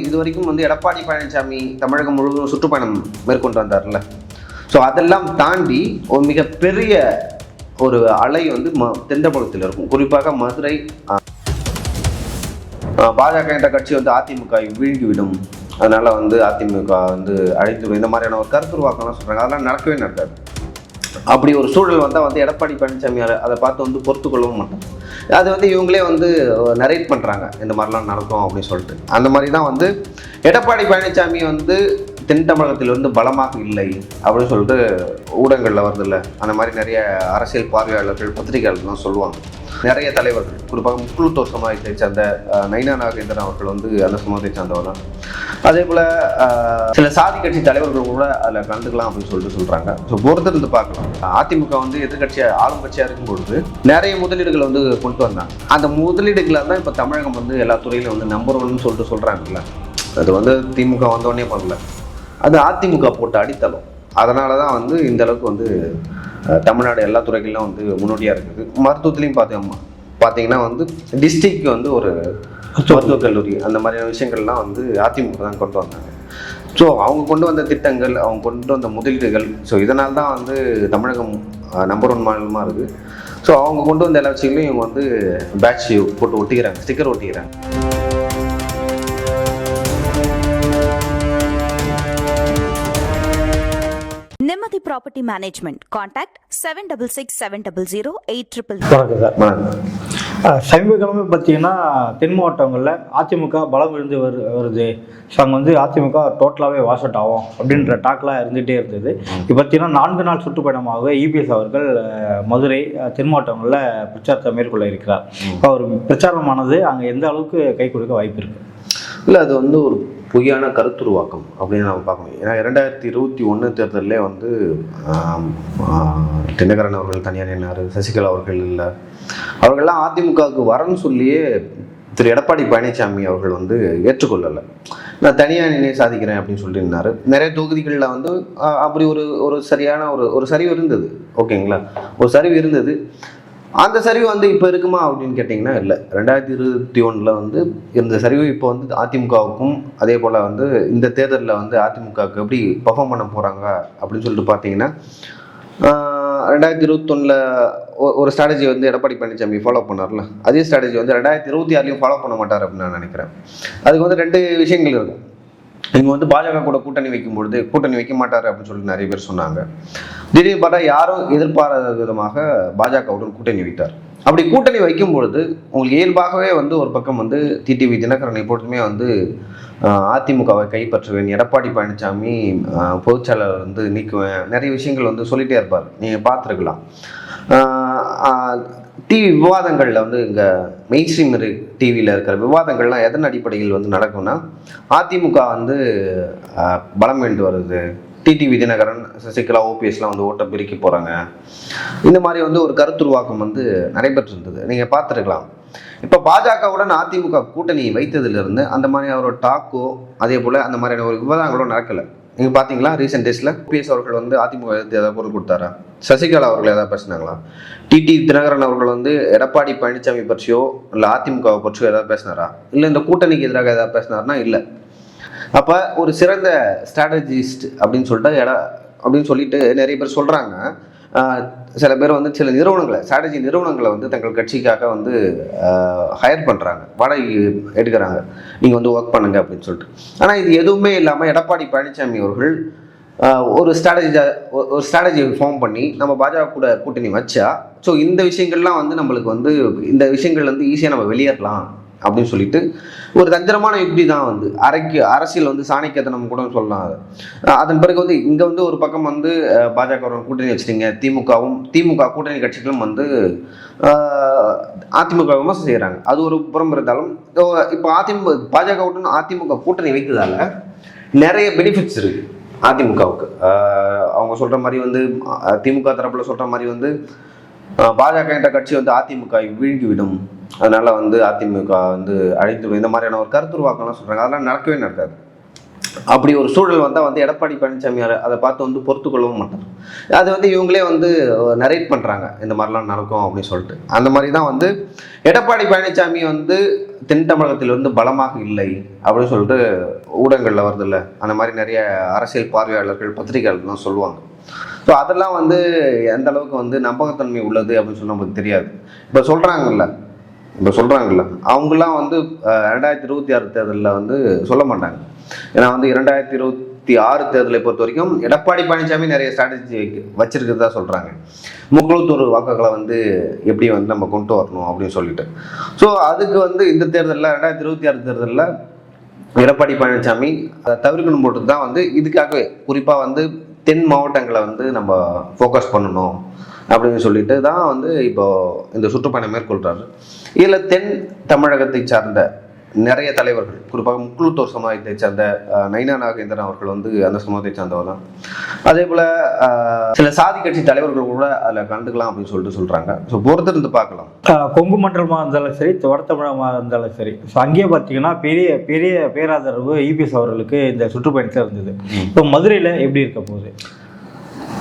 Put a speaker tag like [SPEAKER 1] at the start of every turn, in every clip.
[SPEAKER 1] இது வரைக்கும் வந்து எடப்பாடி பழனிசாமி தமிழகம் முழுவதும் சுற்றுப்பயணம் மேற்கொண்டு வந்தார்ல. ஸோ அதெல்லாம் தாண்டி ஒரு மிகப்பெரிய ஒரு அலை வந்து ம தென்தமிழகத்தில் இருக்கும். குறிப்பாக மதுரை பாஜக என்ற கட்சி வந்து அதிமுக வீழ்கிவிடும் அதனால் அதனால வந்து அதிமுக வந்து அழைத்து இந்த மாதிரியான ஒரு கருத்துருவாக்கம்லாம் சொல்கிறாங்க அதெல்லாம் நடக்கவே நடக்காது. அப்படி ஒரு சூழல் வந்தால் வந்து எடப்பாடி பழனிசாமி அதை பார்த்து வந்து பொறுத்து கொள்ளவும் மாட்டாங்க. அது வந்து இவங்களே வந்து நரேட் பண்ணுறாங்க இந்த மாதிரிலாம் நடக்கும் அப்படின்னு சொல்லிட்டு. அந்த மாதிரி தான் வந்து எடப்பாடி பழனிசாமி வந்து தென் தமிழகத்தில் வந்து பலமாக இல்லை அப்படின்னு சொல்லிட்டு ஊடகங்களில் வருதுல்ல. அந்த மாதிரி நிறைய அரசியல் பார்வையாளர்கள் பத்திரிகையாளர்கள்லாம் சொல்லுவாங்க. நிறைய தலைவர்கள் குறிப்பாக முக்குழுத்தோர் சமுதாயத்தை சேர்ந்த நைனா நாகேந்திரன் அவர்கள் வந்து அந்த சமூகத்தை சேர்ந்தவர் தான் அதே போல் சில சாதி கட்சி தலைவர்கள் கூட அதில் கலந்துக்கலாம் அப்படின்னு சொல்லிட்டு சொல்கிறாங்க ஸோ பொறுத்திருந்து பார்க்கலாம். அதிமுக வந்து எதிர்கட்சியாக ஆளும் கட்சியாக இருக்கும் பொழுது நிறைய முதலீடுகளை வந்து கொண்டு வந்தாங்க. அந்த முதலீடுகளை தான் இப்போ தமிழகம் வந்து எல்லா துறையிலும் வந்து நம்பர் ஒன்னு சொல்லிட்டு சொல்கிறாங்கல்ல அது வந்து திமுக வந்தோடனே பண்ணல. அது அதிமுக போட்ட அடித்தளம். அதனால தான் வந்து இந்த அளவுக்கு வந்து தமிழ்நாடு எல்லா துறைகளிலும் வந்து முன்னோடியாக இருக்குது. மருத்துவத்துலேயும் பார்த்தோம் பார்த்தீங்கன்னா வந்து டிஸ்ட்ரிக்ட் வந்து ஒரு மருத்துவக் கல்லூரி அந்த மாதிரியான விஷயங்கள்லாம் வந்து அதிமுக தான் கொண்டு வந்தாங்க. ஸோ அவங்க கொண்டு வந்த திட்டங்கள் அவங்க கொண்டு வந்த முதலீடுகள் ஸோ இதனால தான் வந்து தமிழகம் நம்பர் ஒன் மாநிலமாக இருக்குது ஸோ அவங்க கொண்டு வந்த எல்லா விஷயங்களையும் இவங்க வந்து பேட்ச் போட்டு ஒட்டிக்கிறாங்க sticker ஒட்டிக்கிறாங்க.
[SPEAKER 2] Nimmathi property management contact seven double six seven double zero eight triple
[SPEAKER 3] வணக்கம் சார்
[SPEAKER 1] வணக்கம்.
[SPEAKER 3] அஹ் சமீபகாலமாக பார்த்தீங்கன்னா தென் மாவட்டங்களில் அதிமுக பலம் விழுந்து வரு வருது. ஸோ அங்கே வந்து அதிமுக டோட்டலாகவே வாஷ் அவுட் ஆகும் அப்படின்ற டாக்லாம் இருந்துகிட்டே இருந்தது. இப்போ பார்த்தீங்கன்னா நான்கு நாள் சுற்றுப்பயணமாக இபிஎஸ் அவர்கள் அஹ், மதுரை தென் மாவட்டங்களில் பிரச்சாரத்தை மேற்கொள்ள இருக்கிறார். இப்போ அவர் பிரச்சாரமானது அங்கே எந்த அளவுக்கு கை கொடுக்க வாய்ப்பு இருக்கு?
[SPEAKER 1] இல்லை அது வந்து ஒரு பொய்யான கருத்துருவாக்கம் அப்படின்னு நம்ம பார்க்கணும் ஏன்னா இரண்டாயிரத்தி இருபத்தி ஒன்று தேர்தலிலே வந்து தினகரன் அவர்கள் தனியார் என்னார் சசிகலா அவர்கள் இல்லை. அவர்கள்லாம் அதிமுகவுக்கு வரன்னு சொல்லியே திரு. எடப்பாடி பழனிசாமி அவர்கள் வந்து ஏற்றுக்கொள்ளலை. நான் தனியாக நின்று சாதிக்கிறேன் அப்படின்னு சொல்லிட்டு இருந்தார் நிறைய தொகுதிகளில் வந்து அப்படி ஒரு ஒரு சரியான ஒரு ஒரு சரிவு இருந்தது. ஓகேங்களா? ஒரு சரிவு இருந்தது. அந்த சரிவு வந்து இப்போ இருக்குமா அப்படின்னு கேட்டிங்கன்னா இல்லை. ரெண்டாயிரத்தி இருபத்தி ஒன்றில் வந்து இருந்த சரிவு இப்போ வந்து அதிமுகவுக்கும் அதே போல் வந்து இந்த தேர்தலில் வந்து அதிமுகவுக்கு எப்படி பர்ஃபார்ம் பண்ண போகிறாங்க அப்படின்னு சொல்லிட்டு பார்த்தீங்கன்னா ரெண்டாயிரத்தி இருபத்தொன்னில் ஒரு ஸ்ட்ராட்டஜி வந்து எடப்பாடி பழனிசாமி ஃபாலோ பண்ணார்ல. அதே ஸ்ட்ராட்டஜி வந்து ரெண்டாயிரத்தி இருபத்தி ஆறுலையும் ஃபாலோ பண்ண மாட்டார் அப்படின்னு நான் நினைக்கிறேன். அதுக்கு வந்து ரெண்டு விஷயங்கள் இருக்கும் நீங்கள் வந்து பாஜக கூட கூட்டணி வைக்கும் பொழுது கூட்டணி வைக்க மாட்டார் அப்படின்னு சொல்லிட்டு நிறைய பேர் சொன்னாங்க. திடீர்னு பார்த்தா யாரும் எதிர்பாராத விதமாக பாஜகவுடன் கூட்டணி வைத்தார். அப்படி கூட்டணி வைக்கும் பொழுது உங்களுக்கு இயல்பாகவே வந்து ஒரு பக்கம் வந்து டிடிவி தினகரன் எப்பொழுதுமே வந்து அதிமுகவை கைப்பற்றுவேன் எடப்பாடி பழனிசாமி பொதுச்செயலாளர் வந்து நீக்குவேன் நிறைய விஷயங்கள் வந்து சொல்லிட்டே இருப்பார். நீங்கள் பார்த்துருக்கலாம். டிவி விவாதங்களில் வந்து இங்கே மெயின் ஸ்ட்ரீம் டிவியில் இருக்கிற விவாதங்கள்லாம் எதன் அடிப்படையில் வந்து நடக்கும்னா அதிமுக வந்து பலம் வேண்டு வருது. டிடிவி தினகரன் சசிகலா ஓபிஎஸ்லாம் வந்து ஓட்டை பிரிக்க போகிறாங்க இந்த மாதிரி வந்து ஒரு கருத்துருவாக்கம் வந்து நடைபெற்றிருந்தது. நீங்கள் பார்த்துருக்கலாம். இப்போ பாஜகவுடன் அதிமுக கூட்டணி வைத்ததிலிருந்து அந்த மாதிரி ஒரு டாக்கோ அதே போல் அந்த மாதிரியான ஒரு விவாதங்களோ நடக்கலை. நீங்கள் பார்த்தீங்களா ரீசெண்ட் டேஸில் ஓபிஎஸ் அவர்கள் வந்து அதிமுக ஏதாவது பொருள் கொடுத்தாரா? சசிகலா அவர்கள் ஏதாவது பேசினாங்களா? டிடி தினகரன் அவர்கள் வந்து எடப்பாடி பழனிசாமி பற்றியோ இல்லை அதிமுகவை பற்றியோ ஏதாவது பேசினாரா? இல்லை இந்த கூட்டணிக்கு எதிராக ஏதாவது பேசினார்னா இல்லை. அப்போ ஒரு சிறந்த ஸ்ட்ராட்டஜிஸ்ட் அப்படின்னு சொல்லிட்டு எட அப்படின்னு சொல்லிட்டு நிறைய பேர் சொல்கிறாங்க சில பேர் வந்து சில நிறுவனங்களை ஸ்ட்ராட்டஜி நிறுவனங்களை வந்து தங்கள் கட்சிக்காக வந்து ஹையர் பண்ணுறாங்க வாடகை எடுக்கிறாங்க. நீங்கள் வந்து ஒர்க் பண்ணுங்க அப்படின்னு சொல்லிட்டு. ஆனால் இது எதுவுமே இல்லாமல் எடப்பாடி பழனிசாமி அவர்கள் ஒரு ஸ்ட்ராட்டஜி ஒரு ஸ்ட்ராட்டஜி ஃபார்ம் பண்ணி நம்ம பாஜக கூட கூட்டணி வச்சா ஸோ இந்த விஷயங்கள்லாம் வந்து நம்மளுக்கு வந்து இந்த விஷயங்கள் வந்து ஈஸியாக நம்ம வெளியேறலாம். அப்படின்னு சொல்லிட்டு ஒரு தந்திரமான யுக்தி தான் வந்து. அரைக்கு அரசியல் வந்து சாணிக்கத்தனம் கூட சொல்லலாம் அது. அதன் பிறகு வந்து இங்கே வந்து ஒரு பக்கம் வந்து பாஜக கூட்டணி வச்சுட்டீங்க. திமுகவும் திமுக கூட்டணி கட்சிகளும் வந்து அதிமுக விமர்சனம் செய்கிறாங்க அது ஒரு புறம் இருந்தாலும் இப்போ அதிமுக பாஜக கூட்டணி அதிமுக கூட்டணி வைத்ததால நிறைய பெனிஃபிட்ஸ் இருக்கு அதிமுகவுக்கு. அவங்க சொல்கிற மாதிரி வந்து திமுக தரப்பில் சொல்கிற மாதிரி வந்து பாஜக என்ற கட்சி வந்து அதிமுக விழுங்கிவிடும் அதனால் வந்து அதிமுக வந்து அழித்து இந்த மாதிரியான ஒரு கருத்துருவாக்கம்லாம் சொல்கிறாங்க அதெல்லாம் நடக்கவே நடக்காது. அப்படி ஒரு சூழல் வந்தால் வந்து எடப்பாடி பழனிசாமி அதை பார்த்து வந்து பொறுத்து கொள்ளவும் மாட்டார். அது வந்து இவங்களே வந்து நரேட் பண்ணுறாங்க இந்த மாதிரிலாம் நடக்கும் அப்படின்னு சொல்லிட்டு. அந்த மாதிரி தான் வந்து எடப்பாடி பழனிசாமி வந்து தென் தமிழகத்தில் வந்து பலமாக இல்லை அப்படின்னு சொல்லிட்டு ஊடகங்களில் வருதில்ல. அந்த மாதிரி நிறைய அரசியல் பார்வையாளர்கள் பத்திரிகையாளர்கள்லாம் சொல்லுவாங்க. ஸோ அதெல்லாம் வந்து எந்த அளவுக்கு வந்து நம்பகத்தன்மை உள்ளது அப்படின்னு சொல்லி நமக்கு தெரியாது. இப்போ சொல்கிறாங்கல்ல இப்போ சொல்கிறாங்கல்ல அவங்களாம் வந்து ரெண்டாயிரத்தி இருபத்தி ஆறு தேர்தலில் வந்து சொல்ல மாட்டாங்க. ஏன்னா வந்து இரண்டாயிரத்தி இருபத்தி ஆறு தேர்தலை பொறுத்த வரைக்கும் எடப்பாடி பழனிசாமி நிறைய ஸ்ட்ராட்டஜி வச்சிருக்கிறதா சொல்கிறாங்க முக்குளத்தூர் வாக்குகளை வந்து எப்படி வந்து நம்ம கொண்டு வரணும் அப்படின்னு சொல்லிட்டு. ஸோ அதுக்கு வந்து இந்த தேர்தலில் ரெண்டாயிரத்தி இருபத்தி ஆறு தேர்தலில் எடப்பாடி பழனிசாமி அதை தவிர்க்கணும் போட்டு தான் வந்து இதுக்காகவே குறிப்பாக வந்து தென் மாவட்டங்களை வந்து நம்ம ஃபோக்கஸ் பண்ணணும் அப்படின்னு சொல்லிட்டு தான் வந்து இப்போ இந்த சுற்றுப்பயணம் மேற்கொள்கிறாரு இதில் தென் தமிழகத்தை சார்ந்த நிறைய தலைவர்கள் குறிப்பாக முக்குளத்தூர் சமுதாயத்தை சார்ந்த நைனா நாகேந்திரன் அவர்கள் வந்து அந்த சமூகத்தை சார்ந்தவர் தான். அதே போல் சில சாதி கட்சி தலைவர்கள் கூட அதில் கலந்துக்கலாம் அப்படின்னு சொல்லிட்டு சொல்கிறாங்க ஸோ பொறுத்திருந்து பார்க்கலாம்.
[SPEAKER 3] கொங்கு மண்டலமாக இருந்தாலும் சரி வட தமிழகமாக இருந்தாலும் சரி ஸோ அங்கேயே பார்த்தீங்கன்னா பெரிய பெரிய பேராதரவு இபிஎஸ் அவர்களுக்கு இந்த சுற்றுப்பயணத்தில் இருந்தது. இப்போ மதுரையில் எப்படி இருக்க போகுது?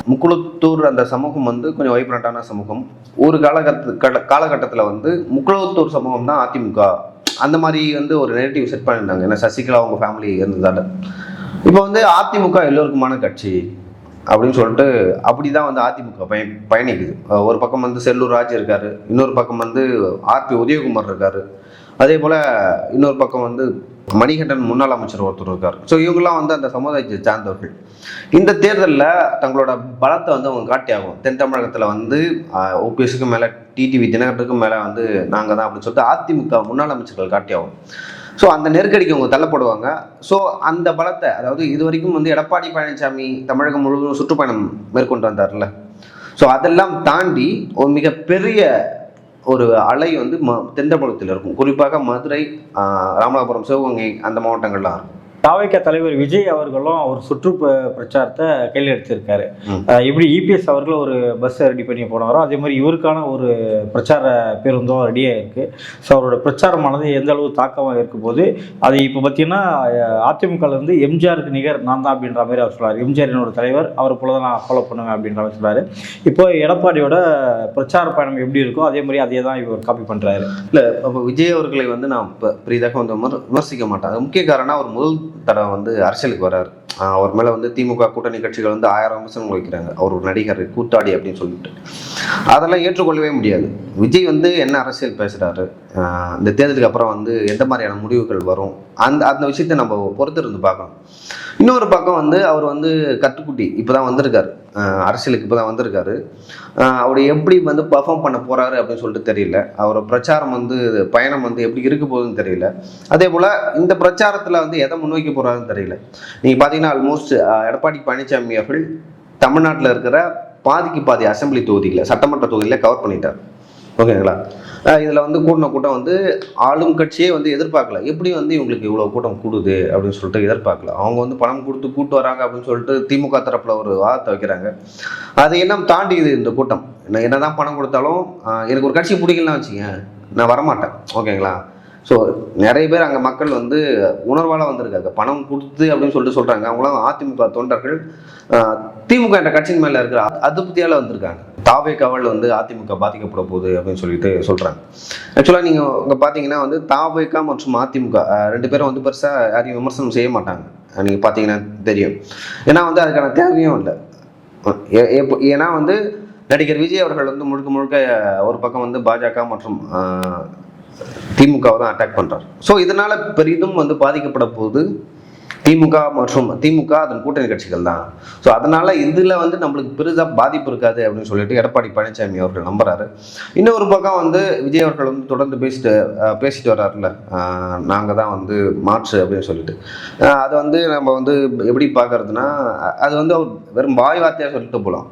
[SPEAKER 1] முக்குளத்தூர் அந்த சமூகம் வந்து கொஞ்சம் வைப்ரண்டான சமூகம். ஒரு காலகட்ட கட்ட- காலகட்டத்தில் வந்து முக்குளத்தூர் சமூகம் தான் அதிமுக. அந்த மாதிரி வந்து ஒரு நெகட்டிவ் செட் பண்ணியிருந்தாங்க. ஏன்னா சசிகலா அவங்க ஃபேமிலி இருந்ததால. இப்போ வந்து அதிமுக எல்லோருக்குமான கட்சி. அப்படின்னு சொல்லிட்டு அப்படி தான் வந்து அதிமுக பய பயணிக்குது. ஒரு பக்கம் வந்து செல்லூர் ராஜ் இருக்காரு இன்னொரு பக்கம் வந்து ஆர்பி உதயகுமார் இருக்காரு. அதே போல் இன்னொரு பக்கம் வந்து மணிகண்டன் முன்னாள் அமைச்சர் ஒருத்தர் இருக்கார். ஸோ இவங்கெல்லாம் வந்து அந்த சமுதாயத்தை சார்ந்தவர்கள். இந்த தேர்தலில் தங்களோட பலத்தை வந்து அவங்க காட்டி ஆகும் தென் தமிழகத்தில் வந்து ஓபிஎஸ்க்கு மேலே டிடிவி தினகரத்துக்கும் மேலே வந்து நாங்கள் தான் அப்படின்னு சொல்லிட்டு அதிமுக முன்னாள் அமைச்சர்கள் காட்டி ஆகும் ஸோ அந்த நெருக்கடிக்கு அவங்க தள்ளப்படுவாங்க. ஸோ அந்த பலத்தை அதாவது இது வரைக்கும் வந்து எடப்பாடி பழனிசாமி தமிழகம் முழுவதும் சுற்றுப்பயணம் மேற்கொண்டு வந்தார்ல. ஸோ அதெல்லாம் தாண்டி ஒரு மிகப்பெரிய ஒரு அலை வந்து ம தென் இருக்கும். குறிப்பாக மதுரை ராமநாதபுரம் சிவகங்கை அந்த மாவட்டங்கள்லாம் இருக்கும்
[SPEAKER 3] தாவைக்க தலைவர் விஜய் அவர்களும் அவர் சுற்று பிரச்சாரத்தை கையில் எடுத்திருக்காரு எப்படி இபிஎஸ் அவர்கள் ஒரு பஸ் ரெடி பண்ணி போனாரோ அதே மாதிரி இவருக்கான ஒரு பிரச்சார பேருந்தும் ரெடியாக இருக்கு ஸோ அவரோட பிரச்சாரமானது எந்த அளவு தாக்கமாக இருக்கும் போது அது இப்போ பார்த்தீங்கன்னா அதிமுகல இருந்து எம்ஜிஆருக்கு நிகர் நான் தான் அப்படின்ற மாதிரி அவர் சொல்றாரு. எம்ஜிஆர் என்னோட தலைவர் அவர் போல தான் நான் ஃபாலோ பண்ணுவேன் அப்படின்ற மாதிரி சொல்றாரு. இப்போ எடப்பாடியோட பிரச்சார பயணம் எப்படி இருக்கோ அதே மாதிரி அதே தான் இவர் காப்பி பண்றாரு.
[SPEAKER 1] இல்லை அப்போ விஜய் அவர்களை வந்து நான் இப்போ பெரிதாக வந்து விமர் விமர்சிக்க மாட்டேன். முக்கிய காரணம் அவர் முதல் தடவை வந்து அரசியலுக்கு வராரு. அவர் மேலே வந்து திமுக கூட்டணி கட்சிகள் வந்து ஆயிரம் விமர்சனங்கள் வைக்கிறாங்க. அவர் ஒரு நடிகர் கூத்தாடி அப்படின்னு சொல்லிட்டு. அதெல்லாம் ஏற்றுக்கொள்ளவே முடியாது. விஜய் வந்து என்ன அரசியல் பேசுகிறாரு இந்த தேர்தலுக்கு அப்புறம் வந்து எந்த மாதிரியான முடிவுகள் வரும்? அந்த அந்த விஷயத்தை நம்ம பொறுத்து இருந்து பார்க்கணும். இன்னொரு பக்கம் வந்து அவர் வந்து கத்துக்குட்டி இப்போ தான் வந்திருக்காரு அரசியலுக்கு இப்போ தான் வந்திருக்காரு அவர் எப்படி வந்து பர்ஃபார்ம் பண்ண போகிறாரு அப்படின்னு சொல்லிட்டு தெரியல. அவரோட பிரச்சாரம் வந்து பயணம் வந்து எப்படி இருக்க போகுதுன்னு தெரியல. அதே போல் இந்த பிரச்சாரத்தில் வந்து எதை முன்வைக்க போகிறாருன்னு தெரியல. நீங்கள் பார்த்தீங்கன்னா ஆல்மோஸ்ட் எடப்பாடி பழனிசாமி அவர்கள் தமிழ்நாட்டில் இருக்கிற பாதிக்கு பாதி அசெம்பிளி தொகுதிகளை சட்டமன்ற தொகுதியில் கவர் பண்ணிட்டார். ஓகேங்களா? இதில் வந்து கூட்டின கூட்டம் வந்து ஆளும் கட்சியே வந்து எதிர்பார்க்கல. எப்படி வந்து இவங்களுக்கு இவ்வளோ கூட்டம் கூடுது அப்படின்னு சொல்லிட்டு எதிர்பார்க்கல. அவங்க வந்து பணம் கொடுத்து கூட்டு வராங்க அப்படின்னு சொல்லிட்டு திமுக தரப்பில் ஒரு வாதத்தை வைக்கிறாங்க. அது என்ன தாண்டி இது இந்த கூட்டம். என்ன என்னதான் பணம் கொடுத்தாலும் எனக்கு ஒரு கட்சி பிடிக்கலாம் வச்சுங்க நான் வரமாட்டேன். ஓகேங்களா? ஸோ நிறைய பேர் அங்கே மக்கள் வந்து உணர்வால் வந்திருக்காங்க. பணம் கொடுத்து அப்படின்னு சொல்லிட்டு சொல்கிறாங்க அவங்களாம் அதிமுக தொண்டர்கள் திமுக என்ற கட்சியின் மேலே இருக்கிற அதிருப்தியால் வந்திருக்காங்க. தாவே கவல் வந்து அதிமுக பாதிக்கப்பட போகுது அப்படின்னு சொல்லிட்டு சொல்கிறாங்க ஆக்சுவலாக நீங்கள் இங்கே பார்த்தீங்கன்னா வந்து தாவேகா மற்றும் அதிமுக ரெண்டு பேரும் வந்து பெருசாக யாரையும் விமர்சனம் செய்ய மாட்டாங்க. நீங்கள் பார்த்தீங்கன்னா தெரியும். ஏன்னா வந்து அதுக்கான தேவையும் இல்லை. ஏன்னா வந்து நடிகர் விஜய் அவர்கள் வந்து முழுக்க முழுக்க ஒரு பக்கம் வந்து பாஜக மற்றும் திமுகவை தான் அட்டாக் பண்றார். ஸோ இதனால பெரிதும் வந்து பாதிக்கப்பட போகுது திமுக மற்றும் திமுக அதன் கூட்டணி கட்சிகள் தான். ஸோ அதனால இதில் வந்து நம்மளுக்கு பெருசாக பாதிப்பு இருக்காது அப்படின்னு சொல்லிட்டு எடப்பாடி பழனிசாமி அவர்கள் நம்புறாரு. இன்னொரு பக்கம் வந்து விஜய் அவர்கள் வந்து தொடர்ந்து பேசிட்டு பேசிட்டு வர்றாருல நாங்கள் தான் வந்து மாற்று அப்படின்னு சொல்லிட்டு. அது வந்து நம்ம வந்து எப்படி பார்க்கறதுனா அது வந்து அவர் வெறும் வாய் வார்த்தையாக சொல்லிட்டு போகலாம்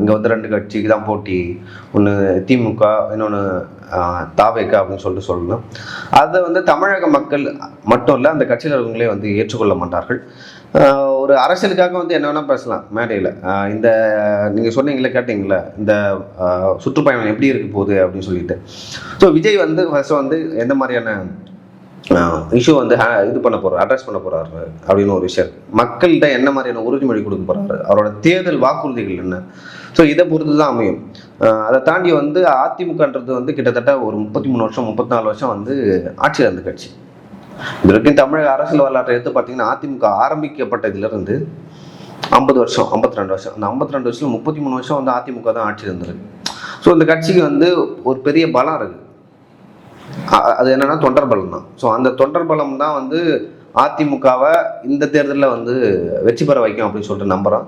[SPEAKER 1] இங்கே வந்து ரெண்டு கட்சிக்கு தான் போட்டி. ஒன்று திமுக இன்னொன்று தாவேக்கா அப்படின்னு சொல்லிட்டு சொல்லணும். அதை வந்து தமிழக மக்கள் மட்டும் இல்லை அந்த கட்சியில் இருக்கவங்களே வந்து ஏற்றுக்கொள்ள மாட்டார்கள். ஒரு அரசியலுக்காக வந்து என்ன வேணால் பேசலாம் மேடையில். இந்த நீங்கள் சொன்னீங்களே கேட்டிங்களே இந்த சுற்றுப்பயணம் எப்படி இருக்க போகுது அப்படின்னு சொல்லிட்டு. ஸோ விஜய் வந்து ஃபர்ஸ்ட் வந்து எந்த மாதிரியான இஷ்யூ வந்து இது பண்ண போகிறார் அட்ரஸ் பண்ண போகிறாரு அப்படின்னு ஒரு விஷயம் மக்கள்கிட்ட என்ன மாதிரியான உறுதிமொழி கொடுக்க போகிறாரு அவரோட தேர்தல் வாக்குறுதிகள் என்ன? ஸோ இதை பொறுத்து தான் அமையும். அதை தாண்டி வந்து அதிமுகன்றது வந்து கிட்டத்தட்ட ஒரு முப்பத்தி மூணு வருஷம் முப்பத்தி நாலு வருஷம் வந்து ஆட்சியில் இருந்த கட்சி. இது வரைக்கும் தமிழக அரசியல் வரலாற்றை எடுத்து பார்த்தீங்கன்னா அதிமுக ஆரம்பிக்கப்பட்டதுலேருந்து ஐம்பது வருஷம் ஐம்பத்தி ரெண்டு வருஷம். அந்த ஐம்பத்தி ரெண்டு வருஷம் முப்பத்தி மூணு வருஷம் வந்து அதிமுக தான் ஆட்சி இருந்திருக்கு ஸோ இந்த கட்சிக்கு வந்து ஒரு பெரிய பலம் இருக்குது அது என்னன்னா தொண்டர் பலம் தான். ஸோ அந்த தொண்டர் பலம் தான் வந்து அதிமுகவை இந்த தேர்தலில் வந்து வெற்றி பெற வைக்கும் அப்படின்னு சொல்லிட்டு நம்புகிறோம்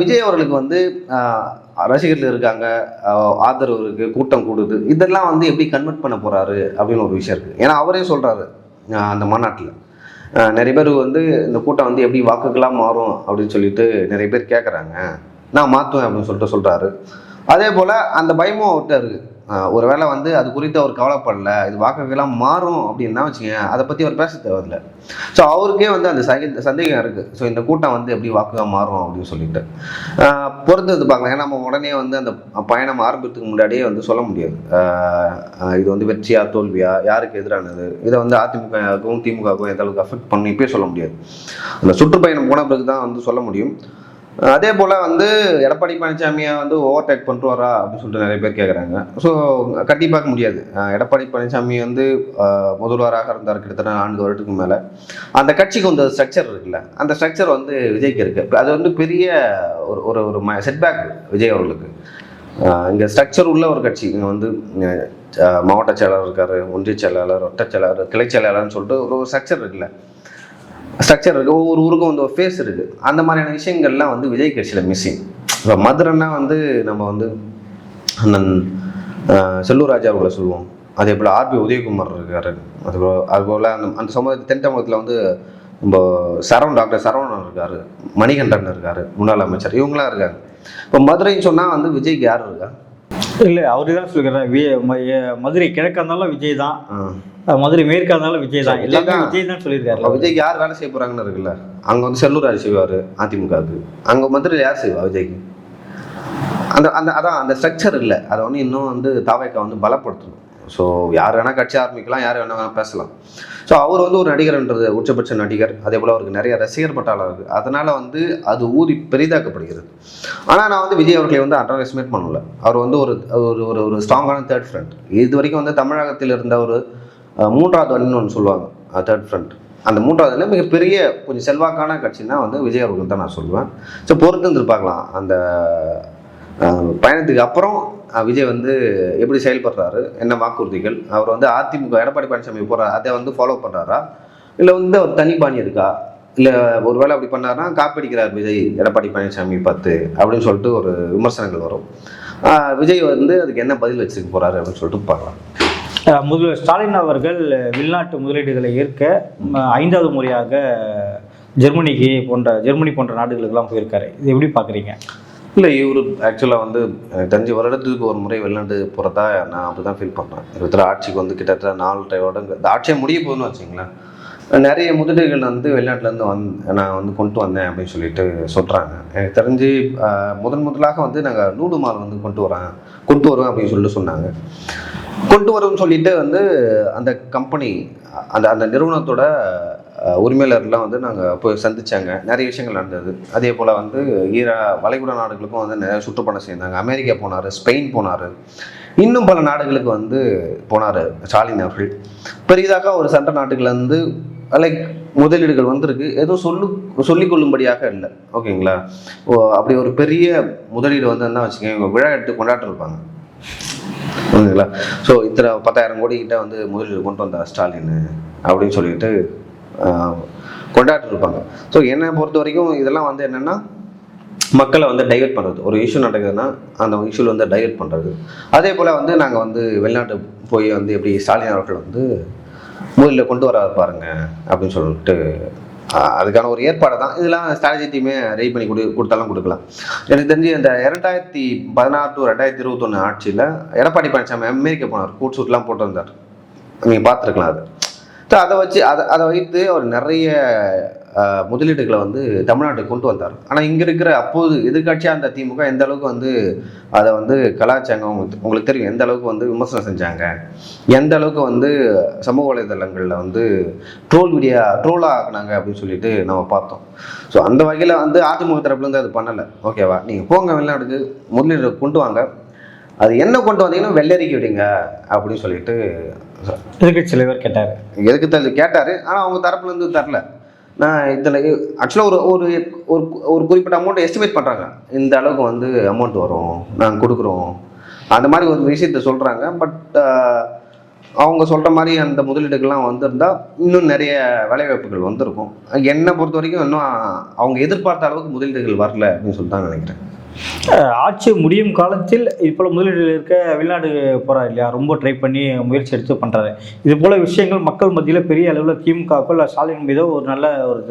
[SPEAKER 1] விஜய் அவர்களுக்கு வந்து ரசிகர்கள் இருக்காங்க ஆதரவு இருக்குது கூட்டம் கூடுது. இதெல்லாம் வந்து எப்படி கன்வெர்ட் பண்ண போகிறாரு அப்படின்னு ஒரு விஷயம் இருக்குது ஏன்னா அவரே சொல்கிறாரு அந்த மாநாட்டில். நிறைய பேர் வந்து இந்த கூட்டம் வந்து எப்படி வாக்குகளாக மாறும் அப்படின்னு சொல்லிட்டு நிறைய பேர் கேட்குறாங்க நான் மாற்றுவேன் அப்படின்னு சொல்லிட்டு சொல்கிறாரு அதே போல் அந்த பயமும் அவர்கிட்ட இருக்குது ஒருவேளை வந்து அது குறித்து அவர் கவலைப்படல இது வாக்குகளாக மாறும் அப்படின்னா வச்சுக்கோங்க அதை பற்றி அவர் பேச தேவையில்ல. ஸோ அவருக்கே வந்து அந்த சகி- சந்தேகம் இருக்குது ஸோ இந்த கூட்டம் வந்து எப்படி வாக்குகளாக மாறும் அப்படின்னு சொல்லிட்டு. பொறுத்தது பொறுத்து பார்க்கலாம். ஏன்னா நம்ம உடனே வந்து அந்த பயணம் ஆரம்பித்துக்கு முன்னாடியே வந்து சொல்ல முடியாது. இது வந்து வெற்றியா தோல்வியா யாருக்கு எதிரானது? இதை வந்து அதிமுகவுக்கும் திமுகவுக்கும் எந்த அளவுக்கு அஃபெக்ட் பண்ணி இப்பயே சொல்ல முடியாது. அந்த சுற்றுப்பயணம் போன பிறகு தான் வந்து சொல்ல முடியும். அதே போல் வந்து எடப்பாடி பழனிசாமியை வந்து ஓவர்டேக் பண்ணிட்டு வரா அப்படின்னு சொல்லிட்டு நிறைய பேர் கேட்குறாங்க ஸோ கட்டி பார்க்க முடியாது. எடப்பாடி பழனிசாமி வந்து முதல்வராக இருந்தார் கிட்டத்தட்ட நான்கு வருடத்துக்கு மேலே. அந்த கட்சிக்கு வந்து ஸ்ட்ரக்சர் இருக்குல்ல அந்த ஸ்ட்ரக்சர் வந்து விஜய்க்கு இருக்குது அது வந்து பெரிய ஒரு ஒரு ஒரு ம செட்பேக் விஜய் அவர்களுக்கு. இங்கே ஸ்ட்ரக்சர் உள்ள ஒரு கட்சி. இங்கே வந்து மாவட்ட செயலாளர் இருக்கார் ஒன்றிய செயலாளர் வட்ட செயலாளர் கிளை செயலாளர்னு சொல்லிட்டு ஒரு ஸ்ட்ரக்சர் இருக்குல்ல. ஸ்ட்ரக்சர் இருக்குது ஒவ்வொரு ஊருக்கும் வந்து ஒரு ஃபேஸ் இருக்குது அந்த மாதிரியான விஷயங்கள்லாம் வந்து விஜய் கட்சியில் மிஸ்ஸிங் இப்போ மதுரைன்னா வந்து நம்ம வந்து அண்ணன் செல்லூர் ராஜா அவர்களை சொல்லுவோம். அதே போல் ஆர்பி உதயகுமார் இருக்காரு. அதுபோல் அதுபோல் அந்த அந்த சமூக தென் தமிழகத்தில் வந்து நம்ம சரவண் டாக்டர் சரவணன் இருக்கார். மணிகண்டன் இருக்கார். முன்னாள் அமைச்சர். இவங்களாம் இருக்காங்க. இப்போ மதுரைன்னு சொன்னால் வந்து விஜய்க்கு யார் இருக்கா?
[SPEAKER 3] இல்லை அவரு தான் எ- மதுரை கிழக்கா இருந்தாலும் விஜய் தான். மதுரை மேற்கா இருந்தாலும் விஜய் தான். எல்லாமே. விஜய் தான் சொல்லியிருக்காரு.
[SPEAKER 1] விஜய்க்கு யார் வேலை செய்ய போறாங்கன்னு இருக்குல்ல? அங்க வந்து செல்லூர் ராஜ் செய்வாரு அதிமுகவுக்கு. அங்க மதுரையில் யார் செய்வா விஜய்க்கு? அந்த அந்த அதான் அந்த ஸ்ட்ரக்சர் இல்லை. அதை வந்து இன்னும் வந்து தாவேக்கா வந்து பலப்படுத்தணும். ஸோ யார் வேணால் கட்சி ஆரம்பிக்கலாம் யார் வேணா வேணால் பேசலாம். ஸோ அவர் வந்து ஒரு நடிகர்ன்றது உச்சபட்ச நடிகர். அதே போல் அவருக்கு நிறைய ரசிகர் பட்டாளம் இருக்குது அதனால் வந்து அது ஊதி பெரிதாக்கப்படுகிறது. ஆனால் நான் வந்து விஜய் அவர்களை வந்து அண்டர் எஸ்டிமேட் பண்ணல. அவர் வந்து ஒரு ஒரு ஒரு ஒரு ஸ்ட்ராங்கான தேர்ட் ஃப்ரண்ட் இது வரைக்கும் வந்து தமிழகத்தில் இருந்த ஒரு மூன்றாவது அணின்னு ஒன்று சொல்லுவாங்க. தேர்ட் ஃப்ரண்ட் அந்த மூன்றாவதுல மிகப்பெரிய கொஞ்சம் செல்வாக்கான கட்சின்னா வந்து விஜய் அவர்கள் தான் நான் சொல்லுவேன். ஸோ பொறுத்து இருந்திருப்பாங்களாம் அந்த பயணத்துக்கு அப்புறம் விஜய் வந்து எப்படி செயல்படுறாரு என்ன வாக்குறுதிகள் அவர் வந்து அதிமுக எடப்பாடி பழனிசாமி போகிறார் அதை வந்து ஃபாலோ பண்ணுறாரா இல்லை வந்து அவர் தனி பாணி இருக்கா? இல்லை ஒருவேளை அப்படி பண்ணாருன்னா காப்பிடிக்கிறார் விஜய் எடப்பாடி பழனிசாமி பார்த்து அப்படின்னு சொல்லிட்டு ஒரு விமர்சனங்கள் வரும். விஜய் வந்து அதுக்கு என்ன பதில் வச்சுக்க போகிறாரு அப்படின்னு சொல்லிட்டு பார்க்கலாம்.
[SPEAKER 3] அஹ் முதல்வர் ஸ்டாலின் அவர்கள் வெளிநாட்டு முதலீடுகளை ஏற்க ஐந்தாவது முறையாக ஜெர்மனிக்கு போன்ற ஜெர்மனி போன்ற நாடுகளுக்கெல்லாம் போயிருக்காரு. இது எப்படி பார்க்குறீங்க?
[SPEAKER 1] இல்லை இவர் ஆக்சுவலாக வந்து தஞ்சு தெரிஞ்ச வருடத்துக்கு ஒரு முறை வெளிநாட்டு போகிறதா நான் அப்படி தான் ஃபீல் பண்ணுறேன் இருக்கிற ஆட்சிக்கு வந்து கிட்டத்தட்ட நாலரை வருடங்கள் இந்த ஆட்சியை முடிய போகுதுன்னு வச்சுங்களேன் நிறைய முதலீடுகள் வந்து வெளிநாட்டிலேருந்து வந் நான் வந்து கொண்டு வந்தேன் அப்படின்னு சொல்லிட்டு சொல்கிறாங்க எனக்கு தெரிஞ்சு முதன் முதலாக வந்து நாங்கள் நூடு மால் வந்து கொண்டு வரேன் கொண்டு வருவேன் அப்படின்னு சொல்லிட்டு சொன்னாங்க. கொண்டு வரும்னு சொல்லிட்டு வந்து அந்த கம்பெனி அந்த அந்த நிறுவனத்தோட உரிமையாளர்லாம் வந்து நாங்கள் போய் சந்தித்தாங்க நிறைய விஷயங்கள் நடந்தது. அதே போல் வந்து ஈரா வளைகுடா நாடுகளுக்கும் வந்து நிறைய சுற்றுப்பயணம் செய்தாங்க. அமெரிக்கா போனார் ஸ்பெயின் போனார். இன்னும் பல நாடுகளுக்கு வந்து போனார் ஸ்டாலின் அவர்கள். பெரிதாக ஒரு சண்டை நாட்டுகள்லேருந்து லைக் முதலீடுகள் வந்திருக்கு. ஏதோ சொல்லு சொல்லிக் கொள்ளும்படியாக இல்லை. ஓகேங்களா? ஓ அப்படி ஒரு பெரிய முதலீடு வந்து என்ன வச்சுக்கோங்க விழா எடுத்து கொண்டாட்டிருப்பாங்க ஓகேங்களா? புரியுதுங்களா ஸோ இத்தனை பத்தாயிரம் கோடி கிட்ட வந்து முதலீடு கொண்டு வந்தார் ஸ்டாலின் அப்படின்னு சொல்லிட்டு கொண்டாடிருப்பாங்க. கொண்டாடிட்டு இருப்பாங்க ஸோ என்னை பொறுத்த வரைக்கும் இதெல்லாம் வந்து என்னென்னா மக்களை வந்து டைவெர்ட் பண்ணுறது ஒரு இஷ்யூ நடக்குதுன்னா அந்த இஷ்யூவில் வந்து டைவெர்ட் பண்ணுறது அதே போல் வந்து நாங்கள் வந்து வெளிநாட்டு போய் வந்து எப்படி ஸ்டாலின் அவர்கள் வந்து முதலில் கொண்டு வர பாருங்க அப்படின்னு சொல்லிட்டு அதுக்கான ஒரு ஏற்பாடு தான். இதெல்லாம் ஸ்ட்ராட்டஜி டீமே ரெடி பண்ணி கொடு கொடுத்தாலும் கொடுக்கலாம். எனக்கு தெரிஞ்சு இந்த இரண்டாயிரத்தி பதினாறு டு ரெண்டாயிரத்தி இருபத்தொன்று ஆட்சியில் எடப்பாடி பழனிசாமி அமெரிக்கா போனார். கோட் சூட்லாம் போட்டு வந்தார் நீங்கள் பார்த்துருக்கலாம் அது. ஸோ அதை வச்சு அதை அதை வைத்து அவர் நிறைய முதலீடுகளை வந்து தமிழ்நாட்டுக்கு கொண்டு வந்தார். ஆனால் இங்கே இருக்கிற அப்போது எதிர்க்கட்சியாக அந்த திமுக எந்த அளவுக்கு வந்து அதை வந்து கலாச்சாரம் உங்களுக்கு உங்களுக்கு தெரியும் எந்த அளவுக்கு வந்து விமர்சனம் செஞ்சாங்க? எந்த அளவுக்கு வந்து சமூக வலைதளங்களில் வந்து ட்ரோல் வீடியோ ட்ரோலாக ஆக்குனாங்க அப்படின்னு சொல்லிட்டு நம்ம பார்த்தோம். ஸோ அந்த வகையில் வந்து அதிமுக தரப்புலேருந்து அது பண்ணலை. ஓகேவா நீங்கள் போங்க வெளிநாட்டுக்கு முதலீடு கொண்டு வாங்க. அது என்ன கொண்டு வந்தீங்கன்னா வெள்ளரிக்கி விடுங்க அப்படின்னு சொல்லிட்டு
[SPEAKER 3] எதிர்கட்சி தலைவர் கேட்டார்.
[SPEAKER 1] எதுக்கு தள்ளி? கேட்டார். ஆனால் அவங்க தரப்புலேருந்து தரல. நான் இதில் ஆக்சுவலாக ஒரு ஒரு ஒரு ஒரு குறிப்பிட்ட அமௌண்ட் எஸ்டிமேட் பண்ணுறாங்க இந்த அளவுக்கு வந்து அமௌண்ட் வரும். நாங்கள் கொடுக்குறோம். அந்த மாதிரி ஒரு விஷயத்த சொல்கிறாங்க பட் அவங்க சொல்கிற மாதிரி அந்த முதலீடுகள்லாம் வந்திருந்தால் இன்னும் நிறைய வேலைவாய்ப்புகள் வந்திருக்கும். என்னை பொறுத்த வரைக்கும் இன்னும் அவங்க எதிர்பார்த்த அளவுக்கு முதலீடுகள் வரல அப்படின்னு சொல்லி தான் நினைக்கிறேன்.
[SPEAKER 3] ஆட்சி முடியும் காலத்தில் இது போல் முதலீடுகள் இருக்க வெளிநாடு போகிறார் இல்லையா? ரொம்ப ட்ரை பண்ணி முயற்சி எடுத்து பண்ணுறாரு இது போல் விஷயங்கள் மக்கள் மத்தியில் பெரிய அளவில் திமுகவுக்கோ இல்லை ஸ்டாலின் மீதோ ஒரு நல்ல ஒரு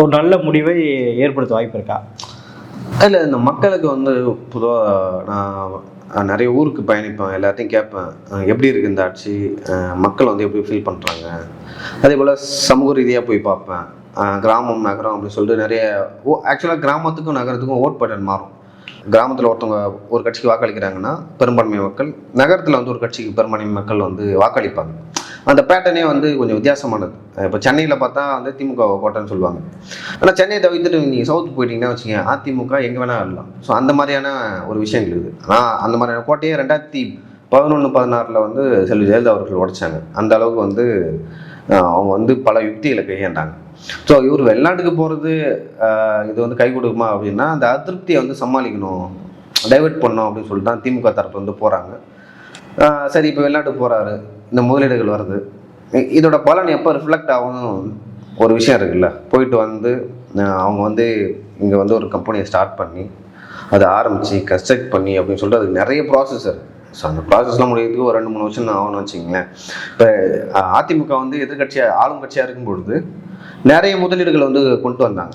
[SPEAKER 3] ஒரு நல்ல முடிவை ஏற்படுத்த வாய்ப்பு இருக்கா?
[SPEAKER 1] இல்லை இந்த மக்களுக்கு வந்து பொதுவாக நான் நிறைய ஊருக்கு பயணிப்பேன் எல்லாத்தையும் கேட்பேன். எப்படி இருக்குது இந்த ஆட்சி? மக்கள் வந்து எப்படி ஃபீல் பண்ணுறாங்க அதே போல் சமூக ரீதியாக போய் பார்ப்பேன். கிராமம் நகரம் அப்படின்னு சொல்லிட்டு நிறைய ஓ ஆக்சுவலாக கிராமத்துக்கும் நகரத்துக்கும் ஓட் பேட்டர்ன் மாறும். கிராமத்தில் ஒருத்தவங்க ஒரு கட்சிக்கு வாக்களிக்கிறாங்கன்னா பெரும்பான்மை மக்கள் நகரத்தில் வந்து ஒரு கட்சிக்கு பெரும்பான்மை மக்கள் வந்து வாக்களிப்பாங்க. அந்த பேட்டர்னே வந்து கொஞ்சம் வித்தியாசமானது. இப்போ சென்னையில் பார்த்தா வந்து திமுக கோட்டைன்னு சொல்லுவாங்க. ஆனால் சென்னையை தவிர்த்துட்டு நீங்கள் சவுத் போயிட்டீங்கன்னா வச்சுங்க அதிமுக எங்கே வேணால் ஆடலாம் ஸோ அந்த மாதிரியான ஒரு விஷயங்கள் இருக்குது. ஆனால் அந்த மாதிரியான கோட்டையே ரெண்டாயிரத்தி பதினொன்று பதினாறில் வந்து செல்வி ஜெயலலிதா அவர்கள் உடைச்சாங்க. அந்த அளவுக்கு வந்து அவங்க வந்து பல யுக்திகளை கையாண்டாங்க. ஸோ இவர் வெளிநாட்டுக்கு போகிறது இது வந்து கை கொடுக்குமா அப்படின்னா அந்த அதிருப்தியை வந்து சமாளிக்கணும். டைவெர்ட் பண்ணோம் அப்படின்னு சொல்லிட்டு தான் திமுக தரப்பு வந்து போகிறாங்க சரி இப்போ வெளிநாட்டுக்கு போகிறாரு இந்த முதலீடுகள் வருது. இதோட பலன் எப்போ ரிஃப்ளெக்ட் ஆகும் ஒரு விஷயம் இருக்குல்ல. போயிட்டு வந்து அவங்க வந்து இங்கே வந்து ஒரு கம்பெனியை ஸ்டார்ட் பண்ணி அதை ஆரம்பித்து கன்ஸ்ட்ரக்ட் பண்ணி அப்படின்னு சொல்லிட்டு அதுக்கு நிறைய ப்ராசஸ் இருக்குது ஸோ அந்த ப்ராசஸ்லாம் முடியறதுக்கு ஒரு ரெண்டு மூணு வருஷம் ஆகணும்னு வச்சிங்களேன் இப்போ அதிமுக வந்து எதிர்கட்சியாக ஆளும் கட்சியாக இருக்கும் பொழுது நிறைய முதலீடுகள் வந்து கொண்டு வந்தாங்க.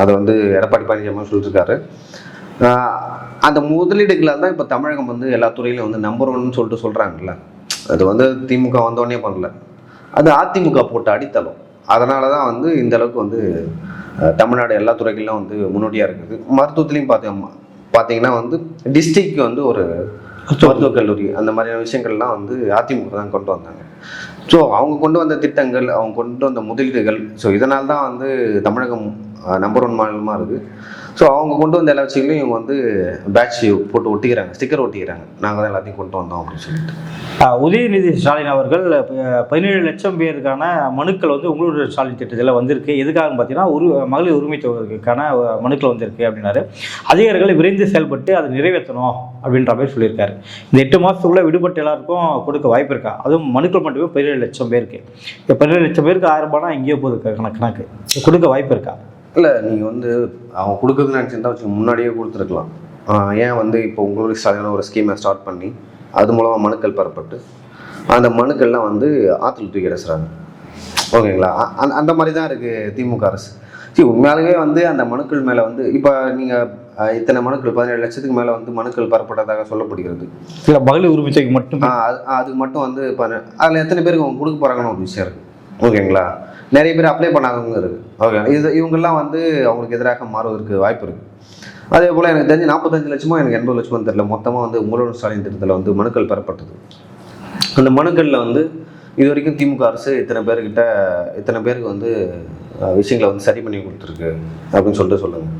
[SPEAKER 1] அதை வந்து எடப்பாடி பழனிசாமி சொல்லியிருக்காரு அந்த முதலீடுகளால் தான் இப்போ தமிழகம் வந்து எல்லா துறையிலும் வந்து நம்பர் ஒன்னு சொல்லிட்டு சொல்கிறாங்கல்ல அது வந்து திமுக வந்தோடனே பண்ணல. அது அதிமுக போட்ட அடித்தளம். அதனால தான் வந்து இந்த அளவுக்கு வந்து தமிழ்நாடு எல்லா துறைகளிலும் வந்து முன்னோடியாக இருக்குது. மருத்துவத்துலேயும் பார்த்தீங்க பார்த்தீங்கன்னா வந்து டிஸ்ட்ரிக்ட் வந்து ஒரு மருத்துவக் கல்லூரி அந்த மாதிரியான விஷயங்கள்லாம் வந்து அதிமுக தான் கொண்டு வந்தாங்க. ஸோ அவங்க கொண்டு வந்த திட்டங்கள் அவங்க கொண்டு வந்த முதலீடுகள். ஸோ இதனால் தான் வந்து தமிழகம் நம்பர் ஒன் மாநிலமாக இருக்குது ஸோ அவங்க கொண்டு வந்த எல்லா விஷயங்களையும் இவங்க வந்து பேட்ச் போட்டு ஒட்டிக்கிறாங்க ஸ்டிக்கர் ஒட்டிக்கிறாங்க. நாங்கள் தான் எல்லாத்தையும் கொண்டு வந்தோம் அப்படின்னு சொல்லிட்டு.
[SPEAKER 3] உதயநிதி ஸ்டாலின் அவர்கள் பதினேழு லட்சம் பேருக்கான மனுக்கள் வந்து உங்களுடைய ஸ்டாலின் திட்டத்தில் வந்திருக்கு. எதுக்காக பார்த்தீங்கன்னா ஒரு மகளிர் உரிமை தொகைக்கான மனுக்கள் வந்திருக்கு அப்படின்னாரு. அதிகாரிகள் விரைந்து செயல்பட்டு அதை நிறைவேற்றணும் அப்படின்ற மாதிரி சொல்லியிருக்காரு. இந்த எட்டு மாதத்துக்குள்ளே விடுபட்டு எல்லாருக்கும் கொடுக்க வாய்ப்பு இருக்கா? அதுவும் மனுக்கள் மட்டுமே பதினேழு லட்சம் பேருக்கு. இப்போ பதினேழு லட்சம் பேருக்கு ஆயிரம் ரூபாய்னா எங்கேயோ போகுது கணக்கு கொடுக்க வாய்ப்பு இருக்கா?
[SPEAKER 1] இல்லை நீங்கள் வந்து அவங்க கொடுக்குறதுன்னு நினச்சிருந்தா வச்சு முன்னாடியே கொடுத்துருக்கலாம். ஏன் வந்து இப்போ உங்களுக்கு ஸ்டாலின ஒரு ஸ்கீமை ஸ்டார்ட் பண்ணி அது மூலமாக மனுக்கள் பெறப்பட்டு அந்த மனுக்கள்லாம் வந்து ஆற்றுல தூக்கி அடைச்சிறாங்க ஓகேங்களா? அ- அந்த மாதிரி தான் இருக்குது திமுக அரசு. சரி உண்மையாலுமே வந்து அந்த மனுக்கள் மேலே வந்து இப்போ நீங்கள் இத்தனை மனுக்கள் பதினேழு லட்சத்துக்கு மேலே வந்து மனுக்கள் பெறப்பட்டதாக சொல்லப்படுகிறது.
[SPEAKER 3] இல்லை மகளிர் உரிமை தொகை மட்டும்
[SPEAKER 1] அது அதுக்கு மட்டும் வந்து பன- அதில் எத்தனை பேருக்கு அவங்க கொடுக்க போகிறாங்கன்னு ஒரு விஷயம் இருக்குது ஓகேங்களா? நிறைய பேர் அப்ளை பண்ணாதவங்க இருக்குது ஓகே இது இவங்கெல்லாம் வந்து அவங்களுக்கு எதிராக மாறுவதற்கு வாய்ப்பு இருக்குது அதே போல் எனக்கு தெரிஞ்சு நாற்பத்தஞ்சு லட்சமோ எனக்கு எண்பது லட்சமோ தெரியல. மொத்தமாக வந்து முதல்வர் ஸ்டாலின் திட்டத்தில் வந்து மனுக்கள் பெறப்பட்டது. அந்த மனுக்களில் வந்து இது வரைக்கும் திமுக அரசு இத்தனை பேர்கிட்ட இத்தனை பேருக்கு வந்து விஷயங்களை வந்து சரி பண்ணி கொடுத்துருக்கு அப்படின்னு சொல்லிட்டு சொல்லுங்கள்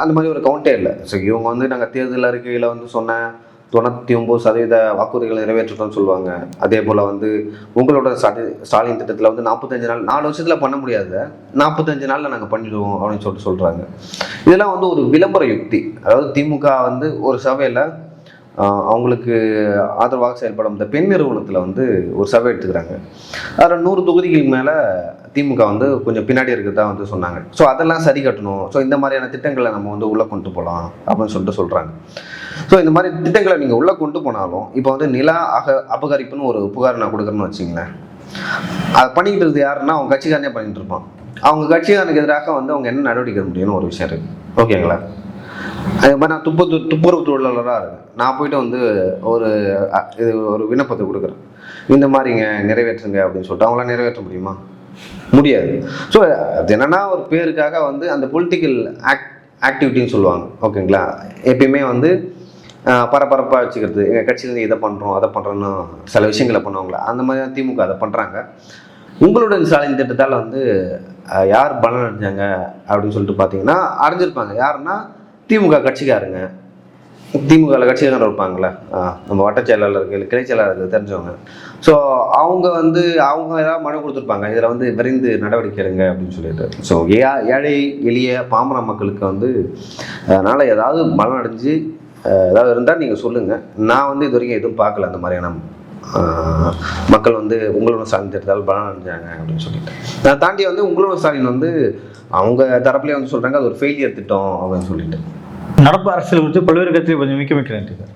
[SPEAKER 1] அந்த மாதிரி ஒரு கவுண்டே இல்லை. ஸோ இவங்க வந்து நாங்கள் தேர்தல் அறிக்கையில் வந்து சொன்ன தொண்ணூற்றி ஒம்பது சதவீத வாக்குறுதிகளை நிறைவேற்றிட்டோம்னு சொல்லுவாங்க. அதே போல் வந்து உங்களோட ஸ்டாலின் திட்டத்தில் வந்து நாற்பத்தஞ்சு நாள் நாலு வருஷத்தில் பண்ண முடியாத நாற்பத்தஞ்சு நாளில் நாங்கள் பண்ணிடுவோம் அப்படின்னு சொல்லிட்டு சொல்கிறாங்க இதெல்லாம் வந்து ஒரு விளம்பர யுக்தி. அதாவது திமுக வந்து ஒரு சபையில் அவங்களுக்கு ஆதரவாக செயல்படும் இந்த பெண் நிறுவனத்தில் வந்து ஒரு சபை எடுத்துக்கிறாங்க. அதில் நூறு தொகுதிகளுக்கு மேலே திமுக வந்து கொஞ்சம் பின்னாடி இருக்கிறதா வந்து சொன்னாங்க. ஸோ அதெல்லாம் சரி கட்டணும். ஸோ இந்த மாதிரியான திட்டங்களை நம்ம வந்து உள்ளே கொண்டு போகலாம் அப்படின்னு சொல்லிட்டு சொல்கிறாங்க ஸோ இந்த மாதிரி திட்டங்களை நீங்கள் உள்ளே கொண்டு போனாலும் இப்போ வந்து நிலா அக அபகரிப்புன்னு ஒரு புகார் நான் கொடுக்குறேன்னு வச்சிங்களேன். அதை பண்ணிக்கிட்டு இருக்குது யாருன்னா அவங்க கட்சிக்காரனே பண்ணிகிட்டு இருப்பான். அவங்க கட்சிக்காரனுக்கு எதிராக வந்து அவங்க என்ன நடவடிக்கை முடியும்னு ஒரு விஷயம் இருக்குது ஓகேங்களா? அதே மாதிரி நான் துப்பு துப்புரவு தொழிலாளராக இருக்கேன். நான் போயிட்டு வந்து ஒரு இது ஒரு விண்ணப்பத்தை கொடுக்குறேன். இந்த மாதிரிங்க நிறைவேற்றுங்க அப்படின்னு சொல்லிட்டு அவங்களாம் நிறைவேற்ற முடியுமா? முடியாது. ஸோ அது என்னன்னா ஒரு பேருக்காக வந்து அந்த பொலிட்டிக்கல் ஆக்ட் ஆக்டிவிட்டின்னு சொல்லுவாங்க. ஓகேங்களா? எப்பயுமே வந்து பரபரப்பாக வச்சுக்கிறது. எங்கள் கட்சியிலேருந்து இதை பண்ணுறோம் அதை பண்ணுறோன்னு சில விஷயங்களை பண்ணுவாங்களா அந்த மாதிரி தான் திமுக அதை பண்ணுறாங்க உங்களுடன் ஸ்டாலின் திட்டத்தால் வந்து யார் பலன் அடைஞ்சாங்க அப்படின்னு சொல்லிட்டு பார்த்தீங்கன்னா அடைஞ்சிருப்பாங்க யாருன்னா திமுக கட்சிக்காரங்க. திமுக கட்சிக்காரர் இருப்பாங்களே நம்ம வட்ட செயலாளர்கள் கிளை செயலாளர்கள் தெரிஞ்சவங்க. ஸோ அவங்க வந்து அவங்க ஏதாவது மனு கொடுத்துருப்பாங்க. இதில் வந்து விரைந்து நடவடிக்கை எடுங்க அப்படின்னு சொல்லிட்டு. ஸோ ஏ ஏழை எளிய பாமர மக்களுக்கு வந்து அதனால் ஏதாவது மனம் அடைஞ்சு ஏதாவது இருந்தால் நீங்கள் சொல்லுங்கள் நான் வந்து இது வரைக்கும் எதுவும் பார்க்கல அந்த மாதிரியான மக்கள் வந்து உங்களோட ஸ்டாலின் திட்டத்தால் பலம் அடைஞ்சாங்க அப்படின்னு சொல்லிட்டு. நான் தாண்டி வந்து உங்களோட ஸ்டாலின் வந்து அவங்க தரப்புலேயே வந்து சொல்கிறாங்க அது ஒரு ஃபெயிலியர் திட்டம் அப்படின்னு சொல்லிட்டு.
[SPEAKER 3] நடப்பு அரசியல் குறித்து பல்வேறு கட்சியில் கொஞ்சம் மிக்க மிக்க நன்றி சார்